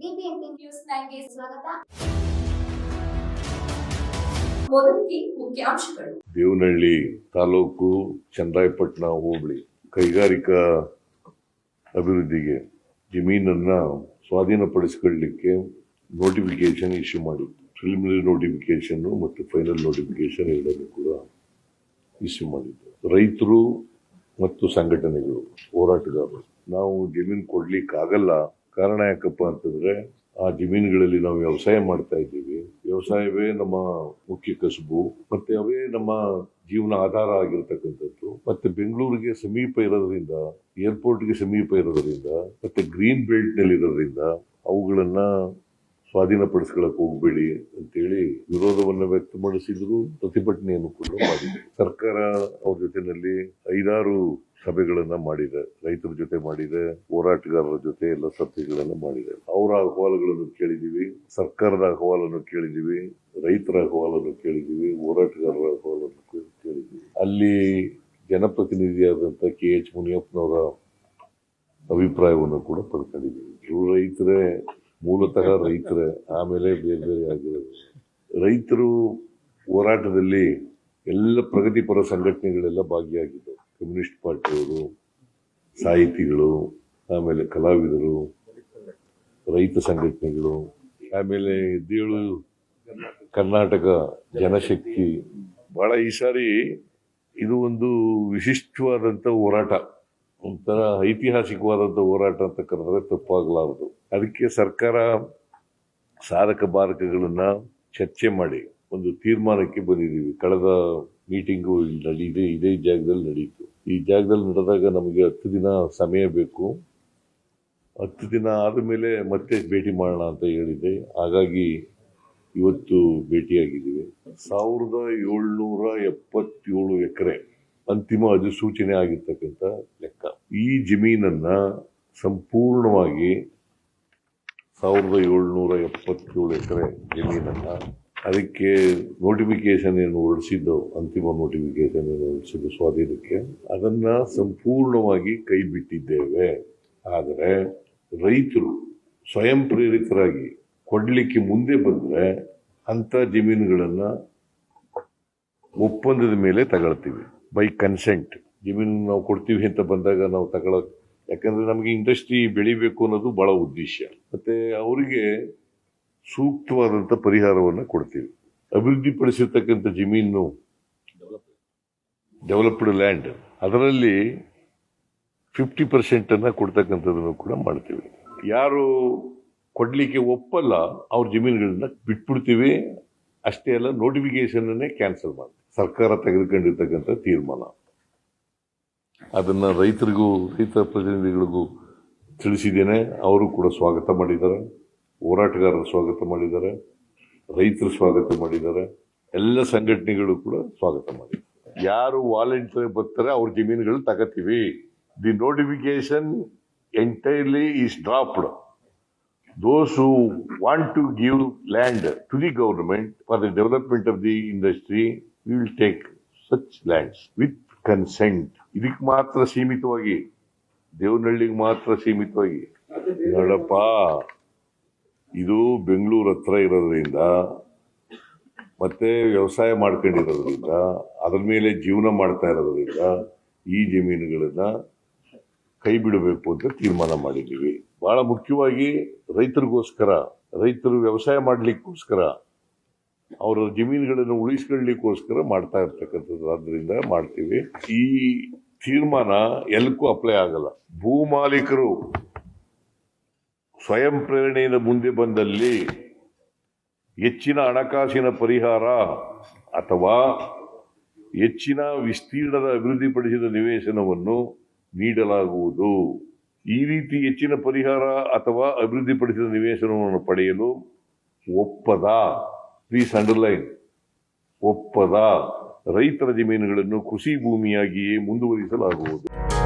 News ಸ್ವಾಗತ. ದೇವನಹಳ್ಳಿ ತಾಲೂಕು ಚಂದ್ರಾಯಪಟ್ಟಣ ಹೋಬಳಿ ಕೈಗಾರಿಕಾ ಅಭಿವೃದ್ಧಿಗೆ ಜಮೀನನ್ನ ಸ್ವಾಧೀನಪಡಿಸಿಕೊಳ್ಳಲಿಕ್ಕೆ ನೋಟಿಫಿಕೇಶನ್ ಇಶ್ಯೂ ಮಾಡಿತ್ತು ಪ್ರಿಲಿಮಿನರಿ ನೋಟಿಫಿಕೇಶನ್ ಮತ್ತು ಫೈನಲ್ ನೋಟಿಫಿಕೇಶನ್ ಎರಡನ್ನು ಕೂಡ ಇಶ್ಯೂ ಮಾಡಿದ್ದು. ರೈತರು ಮತ್ತು ಸಂಘಟನೆಗಳು, ಹೋರಾಟಗಾರರು, ನಾವು ಜಮೀನು ಕೊಡ್ಲಿಕ್ಕಾಗಲ್ಲ ಕಾರಣ ಯಾಕಪ್ಪ ಅಂತಂದ್ರೆ ಆ ಜಮೀನುಗಳಲ್ಲಿ ನಾವು ವ್ಯವಸಾಯ ಮಾಡ್ತಾ ಇದ್ದೀವಿ. ವ್ಯವಸಾಯವೇ ನಮ್ಮ ಮುಖ್ಯ ಕಸುಬು, ಮತ್ತೆ ಅವೇ ನಮ್ಮ ಜೀವನ ಆಧಾರ ಆಗಿರ್ತಕ್ಕಂಥದ್ದು. ಮತ್ತೆ ಬೆಂಗಳೂರಿಗೆ ಸಮೀಪ ಇರೋದ್ರಿಂದ, ಏರ್ಪೋರ್ಟ್ಗೆ ಸಮೀಪ ಇರೋದ್ರಿಂದ, ಮತ್ತೆ ಗ್ರೀನ್ ಬೆಲ್ಟ್ನಲ್ಲಿ ಇರೋದ್ರಿಂದ ಅವುಗಳನ್ನ ಸ್ವಾಧೀನಪಡಿಸ್ಕೊಳಕ್ ಹೋಗ್ಬೇಡಿ ಅಂತೇಳಿ ವಿರೋಧವನ್ನ ವ್ಯಕ್ತಪಡಿಸಿದ್ರು, ಪ್ರತಿಭಟನೆಯನ್ನು ಕೂಡ ಮಾಡಿದ್ರು. ಸರ್ಕಾರ ಅವ್ರ ಜೊತೆನಲ್ಲಿ ಐದಾರು ಸಭೆಗಳನ್ನ ಮಾಡಿದೆ, ರೈತರ ಜೊತೆ ಮಾಡಿದೆ, ಹೋರಾಟಗಾರರ ಜೊತೆ ಎಲ್ಲ ಸಭೆಗಳನ್ನ ಮಾಡಿದೆ. ಅವರ ಅಹವಾಲುಗಳನ್ನು ಕೇಳಿದೀವಿ, ಸರ್ಕಾರದ ಅಹವಾಲನ್ನು ಕೇಳಿದೀವಿ, ರೈತರ ಅಹವಾಲನ್ನು ಕೇಳಿದೀವಿ, ಹೋರಾಟಗಾರರ ಅಹವಾಲನ್ನು ಕೇಳಿದೀವಿ. ಅಲ್ಲಿ ಜನಪ್ರತಿನಿಧಿಯಾದಂತ ಕೆ ಎಚ್ ಮುನಿಯಪ್ಪನವರ ಅಭಿಪ್ರಾಯವನ್ನು ಕೂಡ ಪಡ್ಕೊಂಡಿದ್ದೀವಿ ಇವರು ರೈತರೇ, ಮೂಲತಃ ರೈತರೇ, ಆಮೇಲೆ ಬೇರೆ ಬೇರೆ ಆಗಿರೋದು ರೈತರು ಹೋರಾಟದಲ್ಲಿ ಎಲ್ಲ ಪ್ರಗತಿಪರ ಸಂಘಟನೆಗಳೆಲ್ಲ ಭಾಗಿಯಾಗಿದ್ದವು ಕಮ್ಯುನಿಸ್ಟ್ ಪಾರ್ಟಿಯವರು, ಸಾಹಿತಿಗಳು, ಆಮೇಲೆ ಕಲಾವಿದರು, ರೈತ ಸಂಘಟನೆಗಳು, ಆಮೇಲೆ ದೇಳು, ಕರ್ನಾಟಕ ಜನಶಕ್ತಿ. ಬಹಳ ಈ ಸಾರಿ ಇದು ಒಂದು ವಿಶಿಷ್ಟವಾದಂತ ಹೋರಾಟ. ಒಂಥರ ಐತಿಹಾಸಿಕವಾದಂತ ಹೋರಾಟ ಅಂತ ಕರೆದ್ರೆ ತಪ್ಪಾಗಲಾರದು. ಅದಕ್ಕೆ ಸರ್ಕಾರ ಸಾಧಕ ಬಾಧಕಗಳನ್ನ ಚರ್ಚೆ ಮಾಡಿ, ಒಂದು ತೀರ್ಮಾನಕ್ಕೆ ಬಂದಿದ್ದೀವಿ. ಕಳೆದ ಮೀಟಿಂಗು ಇಲ್ಲಿ ನಡೀದೆ ಇದೇ ಜಾಗದಲ್ಲಿ ನಡೀತು. ಈ ಜಾಗದಲ್ಲಿ ನಡೆದಾಗ ನಮಗೆ ಹತ್ತು ದಿನ ಸಮಯ ಬೇಕು. ಹತ್ತು ದಿನ ಆದಮೇಲೆ ಮತ್ತೆ ಭೇಟಿ ಮಾಡೋಣ ಅಂತ ಹೇಳಿದೆ. ಹಾಗಾಗಿ ಇವತ್ತು ಭೇಟಿಯಾಗಿದ್ದೀವಿ. ಸಾವಿರದ ಏಳ್ನೂರ ಎಪ್ಪತ್ತೇಳು ಎಕರೆ ಅಂತಿಮ ಅಧಿಸೂಚನೆ ಆಗಿರ್ತಕ್ಕಂಥ ಲೆಕ್ಕ. ಈ ಜಮೀನನ್ನ ಸಂಪೂರ್ಣವಾಗಿ ಸಾವಿರದ ಏಳ್ನೂರ ಎಪ್ಪತ್ತೇಳು ಎಕರೆ ಜಮೀನನ್ನ ಅದಕ್ಕೆ ನೋಟಿಫಿಕೇಶನ್ ಏನು ಹೊರಡಿಸಿದ್ದು ಅಂತಿಮ ನೋಟಿಫಿಕೇಶನ್ ಏನು ಹೊರಡಿಸಿದ್ದು ಸ್ವಾಧೀನಕ್ಕೆ ಅದನ್ನ ಸಂಪೂರ್ಣವಾಗಿ ಕೈ ಬಿಟ್ಟಿದ್ದೇವೆ. ಆದರೆ ರೈತರು ಸ್ವಯಂ ಪ್ರೇರಿತರಾಗಿ ಕೊಡ್ಲಿಕ್ಕೆ ಮುಂದೆ ಬಂದರೆ ಅಂತ ಜಮೀನುಗಳನ್ನ ಒಪ್ಪಂದದ ಮೇಲೆ ತಗೊಳ್ತೀವಿ ಬೈ ಕನ್ಸೆಂಟ್ ಜಮೀನು ನಾವು ಕೊಡ್ತೀವಿ ಅಂತ ಬಂದಾಗ ನಾವು ತಗೊಳಕ್, ಯಾಕಂದ್ರೆ ನಮಗೆ ಇಂಡಸ್ಟ್ರಿ ಬೆಳಿಬೇಕು ಅನ್ನೋದು ಭಾಳ ಉದ್ದೇಶ. ಮತ್ತೆ ಅವರಿಗೆ ಸೂಕ್ತವಾದಂತ ಪರಿಹಾರವನ್ನು ಕೊಡ್ತೀವಿ. ಅಭಿವೃದ್ಧಿಪಡಿಸಿರ್ತಕ್ಕಂಥ ಜಮೀನು ಡೆವಲಪ್ಡ್ ಲ್ಯಾಂಡ್ ಅದರಲ್ಲಿ ಫಿಫ್ಟಿ ಪರ್ಸೆಂಟನ್ನು ಕೊಡ್ತಕ್ಕಂಥದ್ದನ್ನು ಕೂಡ ಮಾಡ್ತೀವಿ. ಯಾರು ಕೊಡಲಿಕ್ಕೆ ಒಪ್ಪಲ್ಲ, ಅವ್ರ ಜಮೀನುಗಳನ್ನ ಬಿಟ್ಬಿಡ್ತೀವಿ. ಅಷ್ಟೇ ಅಲ್ಲ ನೋಟಿಫಿಕೇಶನ್ ಅನ್ನೇ ಕ್ಯಾನ್ಸಲ್ ಮಾಡಿ ಸರ್ಕಾರ ತೆಗೆದುಕೊಂಡಿರ್ತಕ್ಕಂಥ ತೀರ್ಮಾನ. ಅದನ್ನು ರೈತರಿಗೂ, ರೈತ ಪ್ರತಿನಿಧಿಗಳಿಗೂ ತಿಳಿಸಿದ್ದೇನೆ. ಅವರು ಕೂಡ ಸ್ವಾಗತ ಮಾಡಿದ್ದಾರೆ. ಹೋರಾಟಗಾರರು ಸ್ವಾಗತ ಮಾಡಿದ್ದಾರೆ ರೈತರು ಸ್ವಾಗತ ಮಾಡಿದ್ದಾರೆ ಎಲ್ಲ ಸಂಘಟನೆಗಳು ಕೂಡ ಸ್ವಾಗತ ಮಾಡಿದ್ದಾರೆ. ಯಾರು ವಾಲಂಟಿಯರ್ ಬರ್ತಾರೆ ಅವ್ರ ಜಮೀನುಗಳು ತಗೋತೀವಿ. The notification entirely is dropped those who want to give land to the government for the development of the industry, will take such such with consent. ಇದಕ್ಕೆ ಮಾತ್ರ ಸೀಮಿತವಾಗಿ ದೇವನಹಳ್ಳಿಗೆ ಮಾತ್ರ ಸೀಮಿತವಾಗಿ. ನೋಡಪ್ಪ. ಇದು ಬೆಂಗಳೂರು ಹತ್ರ ಇರೋದ್ರಿಂದ, ಮತ್ತೆ ವ್ಯವಸಾಯ ಮಾಡ್ಕೊಂಡಿರೋದ್ರಿಂದ, ಅದ್ರ ಮೇಲೆ ಜೀವನ ಮಾಡ್ತಾ ಇರೋದ್ರಿಂದ ಈ ಜಮೀನುಗಳನ್ನ ಕೈ ಬಿಡಬೇಕು ಅಂತ ತೀರ್ಮಾನ ಮಾಡಿದ್ದೀವಿ. ಬಹಳ ಮುಖ್ಯವಾಗಿ ರೈತರಿಗೋಸ್ಕರ, ರೈತರು ವ್ಯವಸಾಯ ಮಾಡಲಿಕ್ಕೋಸ್ಕರ, ಅವರ ಜಮೀನುಗಳನ್ನು ಉಳಿಸ್ಕೊಳ್ಳಿಕ್ಕೋಸ್ಕರ ಮಾಡ್ತಾ ಇರ್ತಕ್ಕಂಥದ್ದು ಆದ್ರಿಂದ ಮಾಡ್ತೀವಿ. ಈ ತೀರ್ಮಾನ ಎಲ್ಲಕ್ಕೂ ಅಪ್ಲೈ ಆಗಲ್ಲ. ಭೂ ಮಾಲೀಕರು ಸ್ವಯಂ ಪ್ರೇರಣೆಯಿಂದ ಮುಂದೆ ಬಂದಲ್ಲಿ ಹೆಚ್ಚಿನ ಹಣಕಾಸಿನ ಪರಿಹಾರ ಅಥವಾ ಹೆಚ್ಚಿನ ವಿಸ್ತೀರ್ಣದ ಅಭಿವೃದ್ಧಿಪಡಿಸಿದ ನಿವೇಶನವನ್ನು ನೀಡಲಾಗುವುದು. ಈ ರೀತಿ ಹೆಚ್ಚಿನ ಪರಿಹಾರ ಅಥವಾ ಅಭಿವೃದ್ಧಿಪಡಿಸಿದ ನಿವೇಶನವನ್ನು ಪಡೆಯಲು ಒಪ್ಪದ. ಪ್ಲೀಸ್ ಅಂಡರ್ಲೈನ್ ಒಪ್ಪದ. ರೈತರ ಜಮೀನುಗಳನ್ನು ಕೃಷಿ ಭೂಮಿಯಾಗಿಯೇ ಮುಂದುವರಿಸಲಾಗುವುದು.